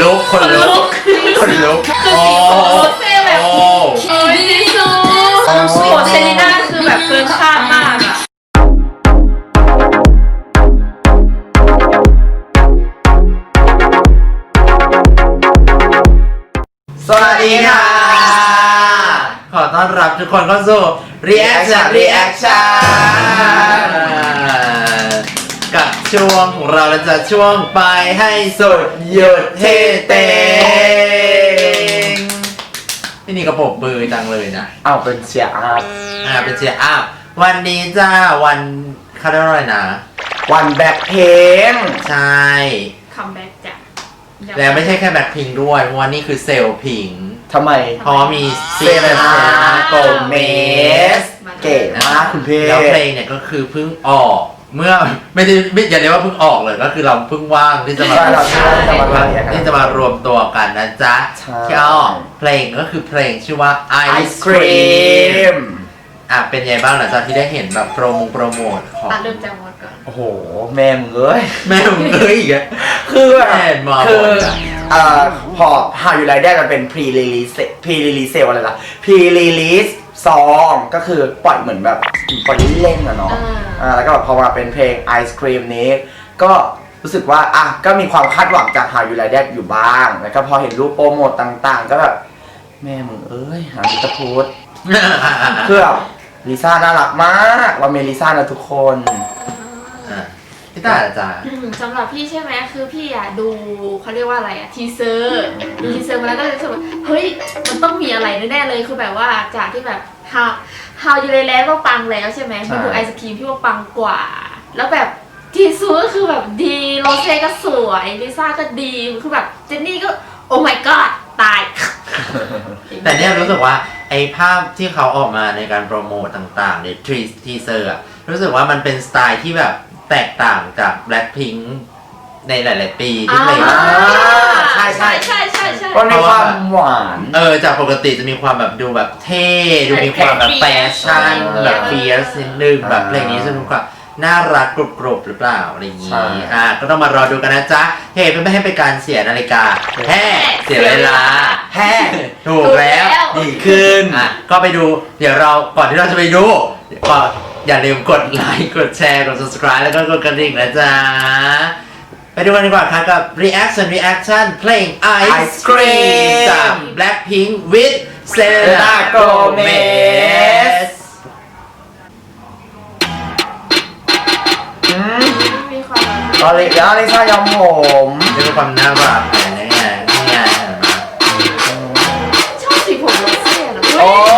ลุกคนลุกคนลุกคือสีของโรเซ่แบบโอ้โอ้ยดีซูโอ้โหเซรีน่าคือแบบเกินคาดมากอะสวัสดีค่ะ ขอต้อนรับทุกคนเข้าสู่ Reaction Reaction กับ ช่วงของเราเราจะช่วงไปให้สุดหยุดเทเต็งพี่นี่กระปรบมือจังเลยนะเอาเป็นเชียร์อัพอ่าเป็นเชียร์อัพวันนี้จ้าวันเขาเรียกว่าอะไรนะ วันแบ็คเพลงใช่ คัมแบ็กจ้ะแล้วไม่ใช่แค่แบ็คพิงด้วยเพราะว่านี่คือเซลล์พิง ทำไม เพราะว่ามีเซเลนาโกเมส เก๋มากคุณพี่แล้วเพลงเนี่ยก็คือเพิ่งออก เมื่อไม่ได้ไม่อย่าเรียกว่าเพิ่งออกเลยก็คือเราเพิ่งว่างที่จะมาใช่เราใช่จะมาไล่กันที่จะมารวมตัวกันนะจ๊ะใช่ ที่ออกเพลงก็คือเพลงชื่อว่า ไอ Ice ศครี Cream มอะเป็นไงบ้างหลังจากที่ได้เห็นแบบโปรโมงโปรโมทของอะเริ่มจากมดก่อน โอ้โห แม่มึงเอ้ย แม่มึงเอ้ยอีกอะคือแบบแม่มาคือหมดอะเอ่อพอ How You Like That มันเป็น pre release pre release sale อะไรล่ะ pre release ซองก็คือปล่อยเหมือนแบบ ปล่อยเล่นๆอะเนาะอ่าอ่าแล้วก็แบบพอมาเป็นเพลง Ice Cream นี้ ก็รู้สึกว่าอะก็มีความคาดหวังจาก How You Like That อยู่บ้าง แล้วก็พอเห็นรูปโปรโมทต่างๆ ก็แบบ แม่มึงเอ้ย หาพิตาพูดเพื่อลิซ่าน่ารักมาก เรามีลิซ่านะทุกคน อะพี่ตาอาจารย์อืมสำหรับพี่ใช่ไหมคือพี่อะดูเขาเรียกว่าอะไรอะทีเซอร์ดูทีเซอร์มาแล้วก็เลยรู้สึกว่าเฮ้ยมันต้องมีอะไรแน่ๆเลยคือแบบว่าจากที่แบบ ฮาวฮาวยูเลแลนด์ว่าปังแล้วใช่ไหมใช่ มาดูไอศครีมพี่ว่าปังกว่า แล้วแบบทีซูก็คือแบบดี โรเซ่ก็สวยลิซ่าก็ดี คือแบบเจนนี่ก็โอ้ my god ตาย แต่เนี่ยรู้สึกว่าไอ้ภาพที่เขาออกมาในการโปรโมทต่างๆในทรีทีเซอร์อะรู้สึกว่ามันเป็นสไตล์ที่แบบแตกต่างจาก Blackpink ในหลาย ๆ ปีที่เพลงอ่า ใช่ใช่ ใช่ใช่ใช่ ก็มีความหวาน เออจากปกติจะมีความแบบดูแบบเท่ ดูมีความแบบแฟชั่นเออแบบเฟียสนิดนึงอ่าแบบเพลงนี้จะมีความน่ารักกรุบๆหรือเปล่าอะไรอย่างใช่นี้อ่าก็ต้องมารอดูกันนะจ๊ะเฮ้เพื่อไม่ให้เป็นการเสียนาฬิกาแฮ่เสียเวลาแฮ่ถูกแล้วถูกแล้ว ดีขึ้นอะก็ไปดูเดี๋ยวเราก่อนที่เราจะไปดูก็อย่าลืมกดไลค์กดแชร์กด subscribe แล้วก็กดกระดิ่งนะจ๊ะ ไปดูกันดีกว่าครับกับ reaction reaction เพลง Ice Ice Cream Cream จาก Blackpink with Selena Gomez อืมมีความแบบตอนเล็กแล้วลิซ่ายอมผมจะมีความน่ารักอะไรนี่ไงนี่ไงเห็นไหมชอบสีผมโรเซ่เหรอโอ้โ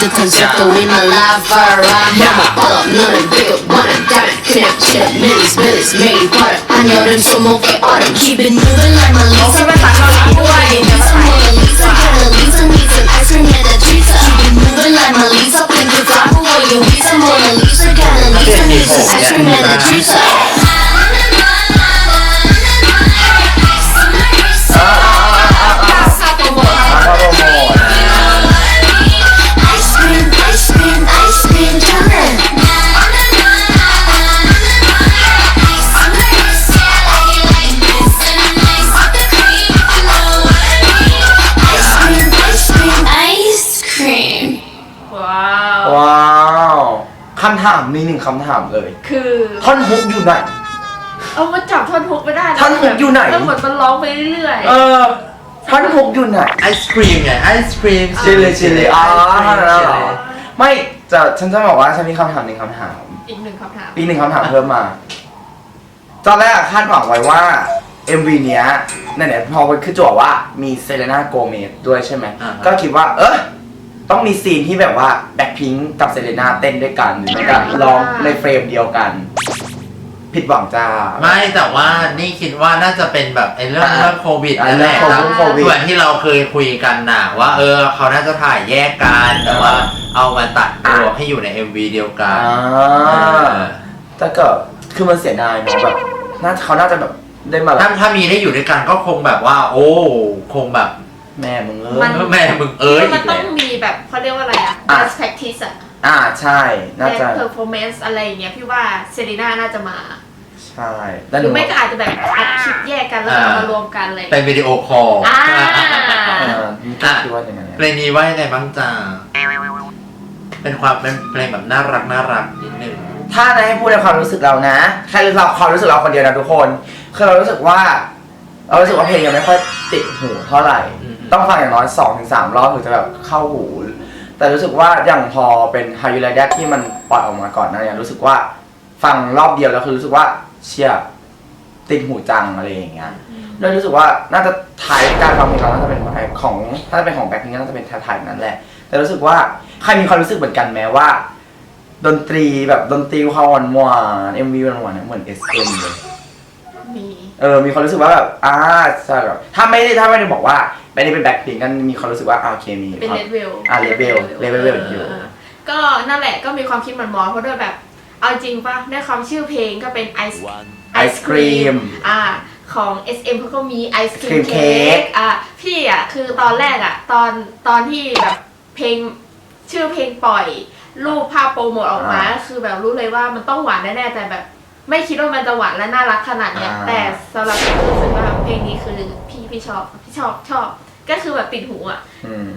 the conjector with my lover I'm all up, 너는 big one 다른 그냥 chillin' millies, millies, made butter 한 여름 소목의 얼음 Keep it moving like my Lisa Right back on the boy Lisa, Mona Lisa, kinda Lisa Needs an ice cream and a treat Keep it moving like my Lisa Think it's awful, you Lisa, Mona Lisa, kinda Lisa Needs an ice cream and a treat ำถามมีหนึ่งคำถามเลย คือท่อนฮุกอยู่ไหน เอามาจับท่อนฮุกไม่ได้ะท่อนฮุกอยู่ไหน แล้วเหมือนมันร้องไปเรื่อยเออท่อนฮุกอยู่ไหน ไอศครีมไงไอศครีมชิลเลยชิลเลยอ๋อไอศกรีมเหรอไม่จะฉันจะบอกว่าฉันมีคำถามหนึ่งคำถามๆอีกหนึ่งคำถาม ปีหนึ่งคำถามเพิ่มมาตอนแรกอะคาดหวังไว้ว่า MV เนี้ยนั่นแหละพอมันคือจั่วว่ามีเซเลน่าโกเมสด้วยใช่ไหม อ่าฮะ ก็คิดว่า เออ ต้องมีซีนที่แบบว่าแบ็คพิงกับเซเลน่าเต้นด้วยกันแล้วก็ร้องในเฟรมเดียวกัน ผิดหวังจ้า ไม่แต่ว่านี่คิดว่าน่าจะเป็นแบบไอ้เรื่องอ่าเรื่องโควิดอ่านั่นแหละเรื่องโควิด เหมือนที่เราเคยคุยกันนะว่า เออเขาน่าจะถ่ายแยกกันแต่ว่าเอามาตัดรวมให้อยู่ใน MV เดียวกันอ่าเออแต่ก็คือมันเสียดายเนาะแบบน่าเขาน่าจะแบบได้มาแบถ้าบ ถ้ามีได้อยู่ด้วยกันก็คงแบบว่า โอ้ คงแบบ แม่มึงเอมัอนแม่มึงเอ้ยมัอีนกต้อแล้งว มีแบบเขาเรียกว่าอะไรอะ อะ dance practice อะ อ่าใช่ น่าจะ dance performance อะไรอย่างเงี้ยพี่ว่าเซรีน่าน่าจะมา ใช่แล้วหหรืนูอไม่ก็อาจจะแบบอัดคลิปแยกกันแล้วเอามารวมกันเลยเป็นวิดีโอคอลอ่าเออนี่ก็คิดว่าอย่างนั้นเพลงนี้ว่ายังไงบ้างจ้าเป็นความเป็นเพลงแบบน่ารักน่ารักนิดนึง ถ้าจะให้พูดในความรู้สึกเรานะแค่เราความรู้สึกเราคนเดียวนะทุกคน คือเรารู้สึกว่า เรารู้สึกว่าเพลงยังไม่ค่อยติดหูเท่าไหร่อืม ต้องฟังอย่างน้อย2อถึงสรอบถึงจะแบบเข้าหู แต่รู้สึกว่าอย่างพอเป็นฮายุไรเดที่มันปล่อยออกมาก่อนหนะเนี่ยรู้สึกว่าฟังรอบเดียวแล้วคือรู้สึกว่าเชี่ยติดหูจังอะไรอย่างเงี้ยเลยรู้สึกว่าน่าจะถ่ายการฟังเพลงเราน่าจะเป็นของถ้าจะเป็นของแบ็คพิงน่าจะเป็นถ่ายๆนั่นแหละ แต่รู้สึกว่าใครมีความรู้สึกเหมือนกันแม้ว่า ดนตรีแบบดนตรีความหวานหวานเอ็มวีหวานหวานๆเนี่ยเหมือน SM เลยมีเออมีความรู้สึกว่าแบบอ่าใช่แบบถ้าไม่ได้ถ้าไม่ได้บอกว่า ไม่ได้เป็นแบ็คพิงกันมีความรู้สึกว่าอ่าโอเคมีเป็นความเลเวลอ่า level level อยู่ ก็นั่นแหละก็มีความคิดเหมือนหมอเพราะด้วยแบบ เอาจริงปะด้วยความชื่อเพลงก็เป็นไอศไอศครีมอ่าของ SM เขาก็มีไอศครี Cream มเค้ก cake อะพี่อะคือตอนแรกอะตอนตอนที่แบบเพลงชื่อเพลงปล่อย รูปภาพโปรโมทออกมาอ่าคือแบบรู้เลยว่ามันต้องหวานแน่ๆแต่แบบ ไม่คิดว่ามันจะหวานและน่ารักขนาดเนี้ย อ่า แต่สำหรับพี่รู้สึกว่าเพลงนี้คือพี่พี่ชอบพี่ชอบชอบ ก็คือแบบติดหูอะ อืม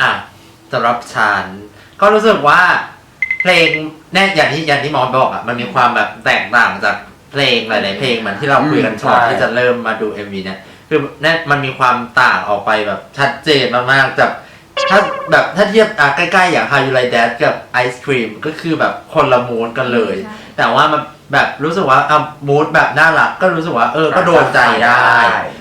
อะสำหรับฉันก็รู้สึกว่า เพลงแน่อย่างที่อย่างที่หมอบอกอะมันมีความแบบแตกต่างจากเพลงหลาย ๆ เพลงเหมือนที่เราคุยกันก่อนใช่ ที่จะเริ่มมาดู MV เนี่ยคือแน่มันมีความต่างออกไปแบบชัดเจนมากๆจากถ้าแบบถ้าเทียบอะใกล้ ๆ อย่าง How You Like That กับ Ice Cream ก็คือแบบคนละมูดกันเลย ใช่ แต่ว่ามัน แบบรู้สึกว่าอะมูดแบบน่ารักก็รู้สึกว่า เออ ก็โดนใจได้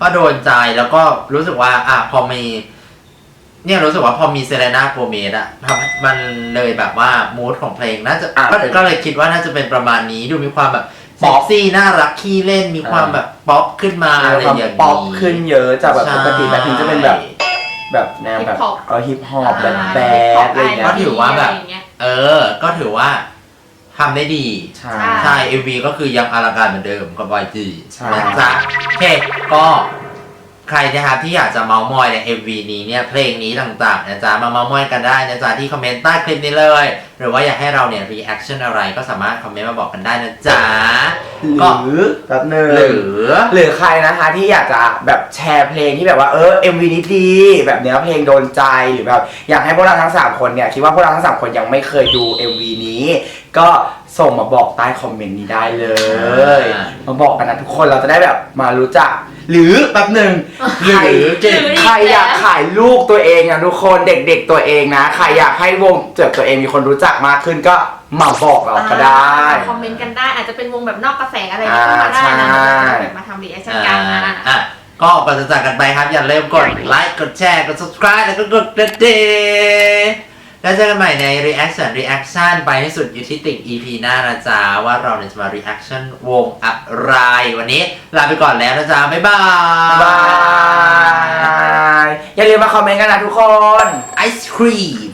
ก็โดนใจแล้วก็รู้สึกว่า อะพอมี เนี่ยรู้สึกว่าพอมีเซเลน่าโกเมสอะทำให้มันเลยแบบว่ามูดของเพลงน่าจะอะก็เป็น ก็เลยคิดว่าน่าจะเป็นประมาณนี้ดูมีความแบบป๊เซ็อกปซี่น่ารักขี้เล่นมีความอ่าแบบป๊อปขึ้นมาอะไรความอย่างนี้ป๊อปขึ้นเยอะจากแบบปกติแบ็คพิงจะเป็นแบบใช่แบบแนวแบบ Hip-hop เออฮิปฮอปแบบแบอ่าดอะไรอย่างเงี้ก็ยถือว่าแบบะไรย่งเงี้ยเออ ก็ถือว่า ทำได้ดีใช่ ใช่ ใช่ MV ก็คือยังอลังการเหมือนเดิมกับ YG ใช่ นะจ๊ะโอเคก็ใครนะครับที่อยากจะเมาส์มอยใน MV นี้เนี่ยเพลงนี้ต่างๆนะจ๊ะมาเมาส์มอยกันได้นะจ๊ะที่คอมเมนต์ใต้คลิปนี้เลย หรือว่าอยากให้เราเนี่ยรีแอคชั่นอะไรก็สามารถคอมเมนต์มาบอกกันได้นะจ๊ะหก็รือแบบหนึ่งหรือ หรือใครนะคะที่อยากจะแบบแชร์เพลงที่แบบว่าเออ MV นี้ดี แบบเนื้อเพลงโดนใจหรือแบบอยากให้พวกเราทั้ง 3 คนเนี่ยคิดว่าพวกเราทั้ง 3 คนยังไม่เคยดู MV นี้ ก็ส่งมาบอกใต้คอมเมนต์นี้ได้เลยมาบอกกันนะทุกคนเราจะได้แบบมารู้จัก หรือแบบหนึ่งหรือ เก่ง ใครอยากขายลูกตัวเองนะทุกคนเด็กๆตัวเองนะใครอยากให้วงเจิดตัวเองมีคนรู้จักมากขึ้นก็มาบอกเราก็ได้ คอมเมนต์กันได้อาจจะเป็นวงแบบนอกกระแสอะไรก็เข้ามาได้นะอ่าเราใช่จะแบบมาทำรีแอคชั่นกันนะ อะก็ก่อนจะจากกันไปครับ อย่าลืมกดไลค์ กดแชร์ กด subscribe แล้วก็กดกระดิ่ง แล้วเจอกันใหม่ใน reaction reaction ไปให้สุดอยู่ที่ติ่ง EP หน้านะจ๊ะว่าเราเนี่ยจะมา reaction วงอะไร วันนี้ลาไปก่อนแล้วนะจ๊ะ บ๊ายบายบาย อย่าลืมมาคอมเมนต์กันนะทุกคน ไอศครีม